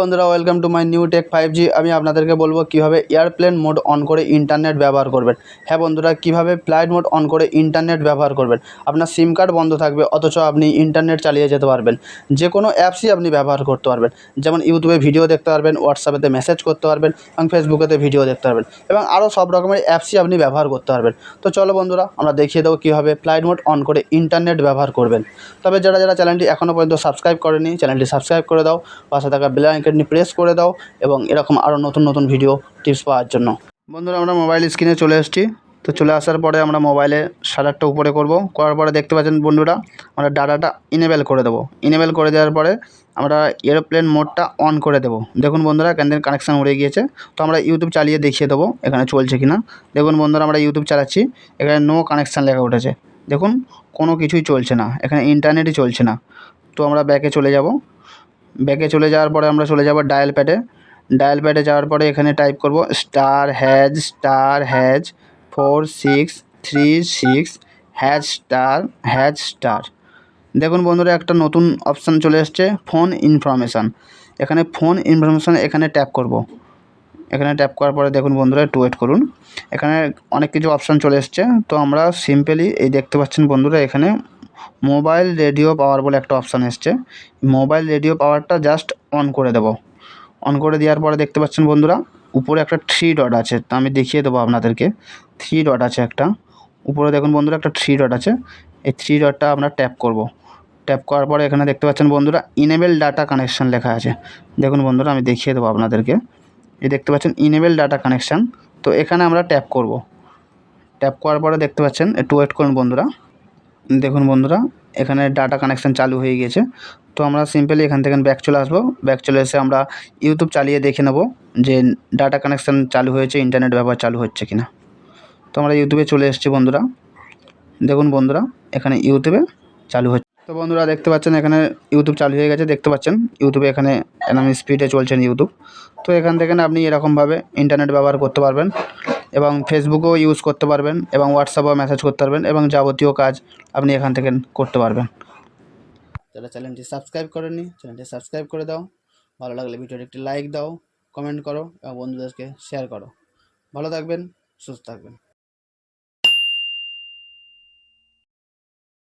বন্ধুরা welcome to my new tech five G আমি আপনাদেরকে বলব কীভাবে এয়ারপ্লেন মোড অন করে ইন্টারনেট ব্যবহার করবেন। হ্যাঁ বন্ধুরা, কীভাবে ফ্লাইট মোড অন করে ইন্টারনেট ব্যবহার করবেন। আপনার সিম কার্ড বন্ধ থাকবে, অথচ আপনি ইন্টারনেট চালিয়ে যেতে পারবেন। যে কোনো অ্যাপসই আপনি ব্যবহার করতে পারবেন। যেমন ইউটিউবে ভিডিও দেখতে পারবেন হোয়াটসঅ্যাপেতে মেসেজ করতে পারবেন, এবং ফেসবুকেতে ভিডিও দেখতে পারবেন, এবং আরও সব রকমের অ্যাপসই আপনি ব্যবহার করতে পারবেন। তো চলো বন্ধুরা, আমরা দেখিয়ে দেবো কীভাবে ফ্লাইট মোড অন করে ইন্টারনেট ব্যবহার করবেন। তবে যারা যারা চ্যানেলটি এখনও পর্যন্ত সাবস্ক্রাইব করেনি চ্যানেলটি সাবস্ক্রাইব করে দাও। পাশে থাকা বেল আইকনটি প্রেস করে দাও এবং এরকম আরও নতুন নতুন ভিডিও টিপস পাওয়ার জন্য। বন্ধুরা, আমরা মোবাইল স্ক্রিনে চলে এসেছি। তো চলে আসার পরে আমরা মোবাইলে শাটারটা উপরে করব। করার পরে দেখতে পাচ্ছেন বন্ধুরা, আমরা ডাটাটা ইনেবেল করে দেবো। ইনেবেল করে দেওয়ার পরে আমরা এরোপ্লেন মোডটা অন করে দেবো। দেখুন বন্ধুরা ক্যান্ডেল কানেকশান উড়ে গিয়েছে। তো আমরা ইউটিউব চালিয়ে দেখিয়ে দেবো এখানে চলছে কি না দেখুন বন্ধুরা, আমরা ইউটিউব চালাচ্ছি, এখানে নো কানেকশান লেখা উঠেছে। দেখুন, কোনো কিছুই চলছে না। এখানে ইন্টারনেটই চলছে না। তো আমরা ব্যাকে চলে যাব। ব্যাকে চলে যাওয়ার পরে আমরা চলে যাব ডায়াল প্যাডে ডায়াল প্যাডে যাওয়ার পরে এখানে টাইপ করব star hash star hash four six three six hash star hash star দেখুন বন্ধুরা, একটা নতুন অপশান চলে এসছে ফোন ইনফরমেশান এখানে ফোন ইনফরমেশান এখানে ট্যাপ করব। এখানে ট্যাপ করার পরে দেখুন বন্ধুরা, একটু ওয়েট করুন। এখানে অনেক কিছু অপশান চলে এসছে। তো আমরা সিম্পলি এই দেখতে পাচ্ছেন বন্ধুরা, এখানে মোবাইল রেডিও পাওয়ার বলে একটা অপশান এসছে। মোবাইল রেডিও পাওয়ারটা জাস্ট অন করে দেবো। অন করে দেওয়ার পরে দেখতে পাচ্ছেন বন্ধুরা, উপরে একটা থ্রি ডট আছে, তা আমি দেখিয়ে দেবো আপনাদেরকে। থ্রি ডট আছে একটা। উপরে দেখুন বন্ধুরা, একটা থ্রি ডট আছে। এই থ্রি ডটটা আমরা ট্যাপ করব। ট্যাপ করার পরে এখানে দেখতে পাচ্ছেন বন্ধুরা ইনেবেল ডাটা কানেকশান লেখা আছে। দেখুন বন্ধুরা, আমি দেখিয়ে দেবো আপনাদেরকে। এই দেখতে পাচ্ছেন ইনেবেল ডাটা কানেকশান তো এখানে আমরা ট্যাপ করব। ট্যাপ করার পরে দেখতে পাচ্ছেন, একটু ওয়েট করুন বন্ধুরা। দেখুন বন্ধুরা, এখানে ডাটা কানেকশান চালু হয়ে গিয়েছে। তো আমরা সিম্পলি এখান থেকে ব্যাক চলে আসব। ব্যাক চলে এসে আমরা ইউটিউব চালিয়ে দেখে নেব যে ডাটা কানেকশান চালু হয়েছে ইন্টারনেট ব্যবহার চালু হচ্ছে কি না তো আমরা ইউটিউবে চলে এসেছি বন্ধুরা। দেখুন বন্ধুরা, এখানে ইউটিউবে চালু হচ্ছে। তো বন্ধুরা, দেখতে পাচ্ছেন এখানে ইউটিউব চালু হয়ে গেছে, দেখতে পাচ্ছেন? ইউটিউবে এখানে এরকম স্পিডে চলছেন ইউটিউব তো এখান থেকে আপনি এরকমভাবে ইন্টারনেট ব্যবহার করতে পারবেন। এবং ফেসবুকও ইউজ করতে পারবেন এবং হোয়াটসঅ্যাপেও মেসেজ করতে পারবেন এবং যাবতীয় কাজ আপনি এখান থেকে করতে পারবেন। যারা চ্যানেলটি সাবস্ক্রাইব করেনি চ্যানেলটি সাবস্ক্রাইব করে দাও। ভালো লাগলে ভিডিওটি একটি লাইক দাও কমেন্ট করো এবং বন্ধুদেরকে শেয়ার করো। ভালো থাকবেন, সুস্থ থাকবেন।